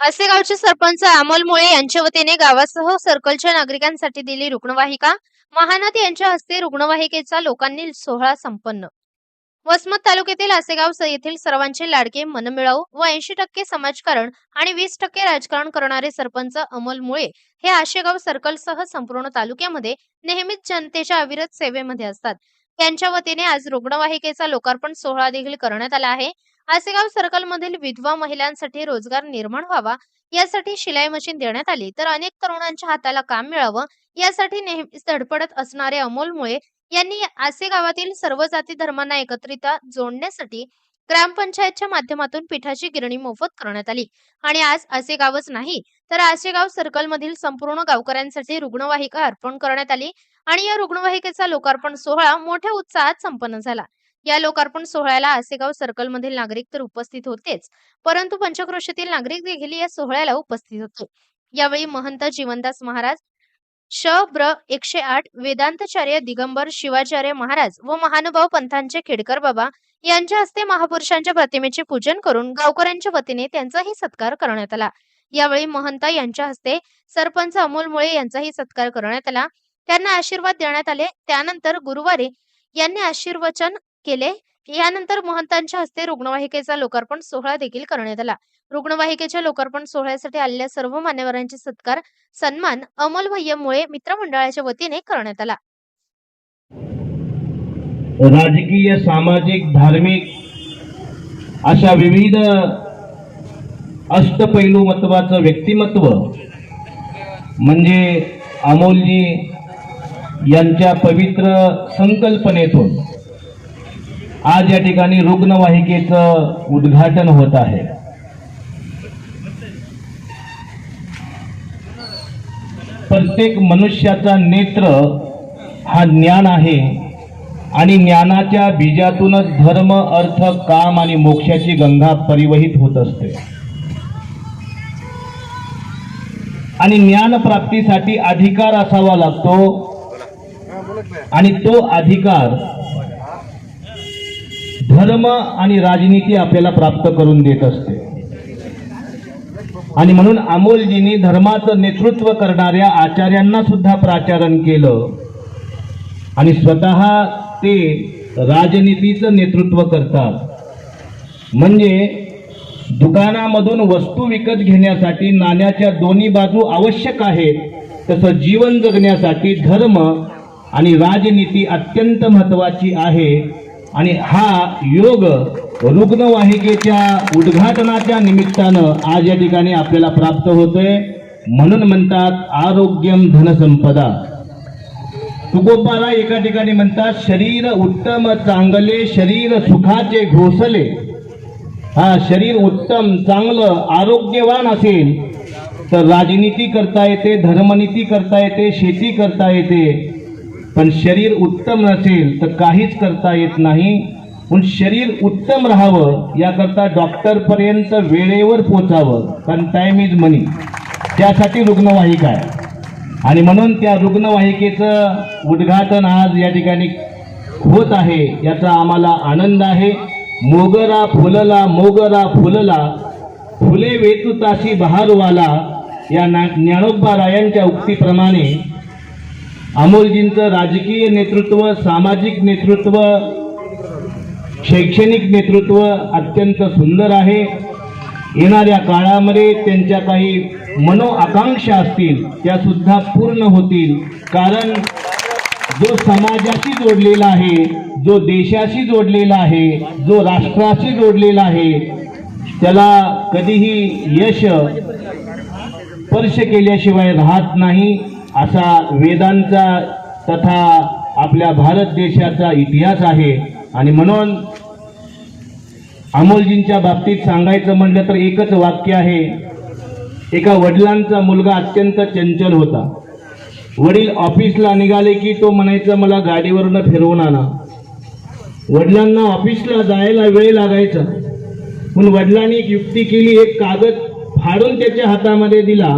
असे गावचे सरपंच अमोल मुळे यांच्या वतीने गावासह सर्कलच्या नागरिकांसाठी दिली रुग्णवाहिका. महानाथ यांच्या हस्ते रुग्णवाहिकेचा लोकांनी सोहळा संपन्न. वसमत तालुक्यातील आसेगाव येथील सर्वांचे लाडके मनमिळाऊ व ऐंशी टक्के समाजकारण आणि वीस टक्के राजकारण करणारे सरपंच अमोल मुळे हे आशेगाव सर्कलसह संपूर्ण तालुक्यामध्ये नेहमीच जनतेच्या अविरत सेवेमध्ये असतात. त्यांच्या वतीने आज रुग्णवाहिकेचा लोकार्पण सोहळा देखील करण्यात आला आहे. आसेगाव सर्कल मधील विधवा महिलांसाठी रोजगार निर्माण व्हावा यासाठी शिलाई मशीन देण्यात आली. तर अनेक तरुणांच्या हाताला काम मिळावं यासाठी नेहमीच धडपडत असणारे अमोल मुळे यांनी आसे गावातील सर्व जाती धर्मांना एकत्रित जोडण्यासाठी ग्रामपंचायतच्या माध्यमातून पिठाची गिरणी मोफत करण्यात आली. आणि आज असे गावच नाही तर आसेगाव सर्कल मधील संपूर्ण गावकऱ्यांसाठी रुग्णवाहिका अर्पण करण्यात आली. आणि या रुग्णवाहिकेचा लोकार्पण सोहळा मोठ्या उत्साहात संपन्न झाला. या लोकार्पण सोहळ्याला आसेगाव सर्कलमधील नागरिक तर उपस्थित होतेच. परंतु पंचक्रोशीतील नागरिक देखील या सोहळ्याला उपस्थित होते. यावेळी महंत जीवनदास महाराज श. ब्र. एकशे आठ वेदांतचार्य दिगंबर शिवाचार्य महाराज व महानुभाव पंथांचे खेडकर बाबा यांच्या हस्ते महापुरुषांच्या प्रतिमेचे पूजन करून गावकऱ्यांच्या वतीने त्यांचाही सत्कार करण्यात आला. यावेळी महंत यांच्या हस्ते सरपंच अमोल मुळे यांचाही सत्कार करण्यात आला. त्यांना आशीर्वाद देण्यात आले. त्यानंतर गुरुवारी यांनी आशीर्वचन केले. यानंतर महंतांच्या हस्ते रुग्णवाहिकेचा लोकार्पण सोहळा देखील करण्यात आला. रुग्णवाहिकेच्या लोकार्पण सोहळ्यासाठी आलेल्या सर्व मान्यवरांचे सत्कार सन्मान अमोल भय्यमुळे मित्रमंडळाच्या वतीने करण्यात आला. राजकीय सामाजिक धार्मिक अशा विविध अष्टपैलू महत्वाचं व्यक्तिमत्व म्हणजे अमोलजी यांच्या पवित्र संकल्पनेतून आज या ठिकाणी रुग्णवाहिकेचं उद्घाटन होत आहे. प्रत्येक मनुष्याचा नेत्र हा ज्ञान आहे आणि ज्ञानाच्या बीजातूनच धर्म अर्थ काम आणि मोक्षाची गंगा परिवहित होत असते. आणि ज्ञान प्राप्तीसाठी अधिकार असावा लागतो. आणि तो अधिकार धर्म आणि राजनीती आपल्याला प्राप्त करून देत असते. आणि म्हणून अमोलजींनी धर्माचं नेतृत्व करणाऱ्या आचार्यांना सुद्धा प्राचारण केलं. आणि स्वतः ते राजनीतीचं नेतृत्व करतात. म्हणजे दुकानामधून वस्तू विकत घेण्यासाठी नाण्याच्या दोन्ही बाजू आवश्यक आहेत तसं जीवन जगण्यासाठी धर्म आणि राजनीती अत्यंत महत्वाची आहे. आणि हा योग रुग्णवाहिकेच्या उद्घाटनाच्या निमित्तानं आज या ठिकाणी आपल्याला प्राप्त होतोय. म्हणून म्हणतात आरोग्यम धनसंपदा. तुकोबाला एका ठिकाणी म्हणतात शरीर उत्तम चांगले शरीर सुखाचे घोसले. हा शरीर उत्तम चांगलं आरोग्यवान असेल तर राजनीती करता येते धर्मनीती करता येते शेती करता येते पण शरीर उत्तम नसेल तर काहीच करता येत नाही. पण शरीर उत्तम राहावं याकरता डॉक्टरपर्यंत वेळेवर पोचावं. कारण टाईम इज मनी त्यासाठी रुग्णवाहिका आहे. आणि म्हणून त्या रुग्णवाहिकेचं उद्घाटन आज या ठिकाणी होत आहे याचा आम्हाला आनंद आहे. मोगरा फुलला मोगरा फुलला फुले वेतुताशी बहारवाला या ना ज्ञानोबा रायांच्या उक्तीप्रमाणे अमोलजींचं राजकीय नेतृत्व सामाजिक नेतृत्व शैक्षणिक नेतृत्व अत्यंत सुंदर आहे. येणाऱ्या काळामध्ये त्यांच्या काही मनोआकांक्षा असतील त्या सुद्धा पूर्ण होतील. कारण जो समाजाशी जोडलेला आहे जो देशाशी जोडलेला आहे जो राष्ट्राशी जोडलेला आहे त्याला कधीही यश स्पर्श केल्याशिवाय राहत नाही. असा वेदांचा तथा आपल्या भारत देशाचा इतिहास आहे. आणि म्हणून अमोलजींच्या बाबतीत सांगायचं म्हटलं तर एकच वाक्य आहे. एका वडिलांचा मुलगा अत्यंत चंचल होता. वडील ऑफिसला निघाले की तो म्हणायचा मला गाडीवरनं फिरवून आणा. वडिलांना ऑफिसला जायला वेळ लागायचा. पण वडिलांनी एक युक्ती केली एक कागद फाडून त्याच्या हातामध्ये दिला.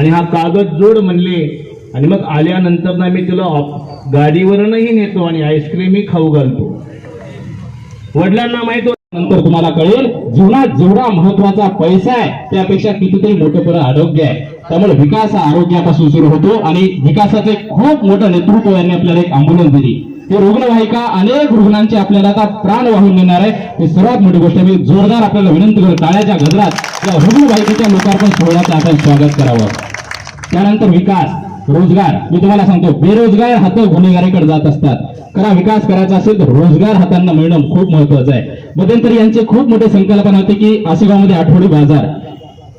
आणि हा कागद जोड म्हणले. आणि मग आल्यानंतर ना मी तुला ऑफ- गाडीवरनही नेतो आणि आईस्क्रीमही खाऊ घालतो. वडिलांना माहीत नंतर तुम्हाला कळेल जीवनात जेवढा महत्त्वाचा पैसा आहे त्यापेक्षा कितीतरी मोठं पुढे आरोग्य आहे. त्यामुळे विकास हा आरोग्यापासून सुरू होतो आणि विकासाचे खूप मोठं नेतृत्व यांनी आपल्याला एक अँब्युलन्स दिली. ते रुग्णवाहिका अनेक रुग्णांचे आपल्याला आता प्राण वाहून नेणार आहे. हे सर्वात मोठी गोष्ट आहे. मी जोरदार आपल्याला विनंती करतो टाळ्याच्या गजरात या रुग्णवाहिकेच्या लोकार्पण सोहळ्याचं आपण स्वागत करावं. त्यानंतर विकास रोजगार. मी तुम्हाला सांगतो बेरोजगार हात गुन्हेगारीकडे जात असतात. करा विकास करायचा असेल तर रोजगार हातांना मिळणं खूप महत्वाचं आहे. मध्यंतरी यांचे खूप मोठे संकल्पना होते की आसेगावमध्ये आठवडी बाजार.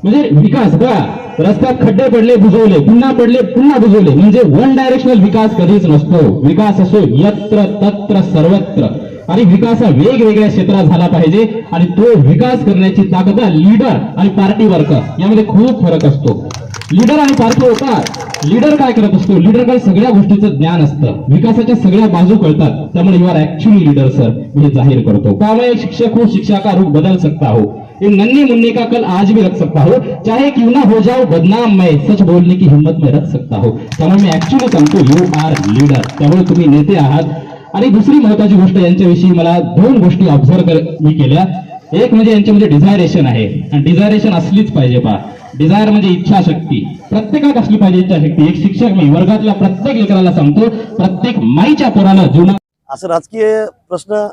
म्हणजे विकास बघा रस्त्यात खड्डे पडले बुजवले. पुन्हा पडले पुन्हा बुजवले. म्हणजे वन डायरेक्शनल विकास कधीच नसतो. विकास असो यत्र तत्र सर्वत्र. आणि विकास हा वेगवेगळ्या क्षेत्रात झाला पाहिजे आणि तो विकास करण्याची ताकद लीडर आणि पार्टी वर्कर यामध्ये खूप फरक असतो. लीडर आणि पार्टी होता लीडर काय करत असतो? लीडर काय सगळ्या गोष्टीचं ज्ञान असतं. विकासाच्या सगळ्या बाजू कळतात. त्यामुळे you are actually leader sir मी जाहीर करतो. त्यामुळे शिक्षक हो शिक्षा का रूप बदल सकता हो. ये नन्ही मुन्नी का कल आज भी रख सकता हो. चाहे क्यों ना हो जाओ बदनाम मैं सच बोलने की हिम्मत में रख सकता हो. त्यामुळे मी ऍक्च्युली सांगतो यू आर लीडर त्यामुळे तुम्ही नेते आहात. आणि दुसरी महत्वाची गोष्ट यांच्याविषयी मला दोन गोष्टी ऑब्झर्व मी केल्या. एक म्हणजे यांच्यामध्ये डिझायरेशन आहे. आणि डिझायरेशन असलीच पाहिजे पहा डिझायर म्हणजे इच्छाशक्ती. प्रत्येकात असली पाहिजे इच्छाशक्ती? एक शिक्षक मी वर्गातल्या प्रत्येक लेकराला सांगतो प्रत्येक माईच्या पोराला जीवनात असं राजकीय प्रश्न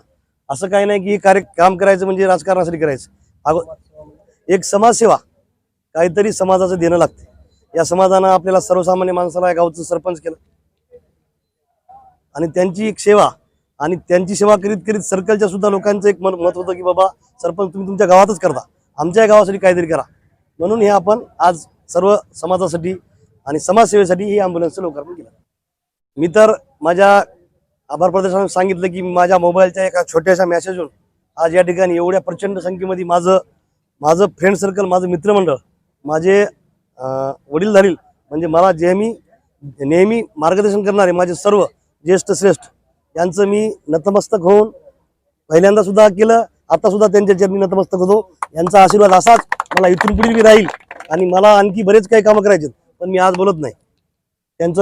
असं काही नाही की कार्य काम करायचं म्हणजे राजकारणासाठी करायचं. अगो एक समाजसेवा काहीतरी समाजाचं देणं लागते. या समाजानं आपल्याला सर्वसामान्य माणसाला या गावचं सरपंच केलं. आणि त्यांची एक सेवा आणि त्यांची सेवा करीत करीत सर्कलच्या सुद्धा लोकांचं एक मन मत होतं की बाबा सरपंच तुम्ही तुमच्या गावातच करता. आमच्या गावासाठी काहीतरी करा. म्हणून हे आपण आज सर्व समाजासाठी आणि समाजसेवेसाठी ही ॲम्ब्युलन्सचं लोकार्पण केलं. मी तर माझ्या आभार प्रदर्शनात सांगितलं की माझ्या मोबाईलच्या एका छोट्याशा मॅसेजवरून आज या ठिकाणी एवढ्या प्रचंड संख्येमध्ये माझं माझं फ्रेंड सर्कल माझं मित्रमंडळ माझे वडील वडीलधारील म्हणजे मला जे मी नेहमी मार्गदर्शन करणारे माझे सर्व ज्येष्ठ श्रेष्ठ यांचं मी नतमस्तक होऊन पहिल्यांदा सुद्धा केलं आता सुद्धा त्यांच्या मी नतमस्तक होतो. यांचा आशीर्वाद असाच मला इथून पुढे मी राहील. आणि मला आणखी बरेच काही कामं करायचे पण मी आज बोलत नाही. त्यांचं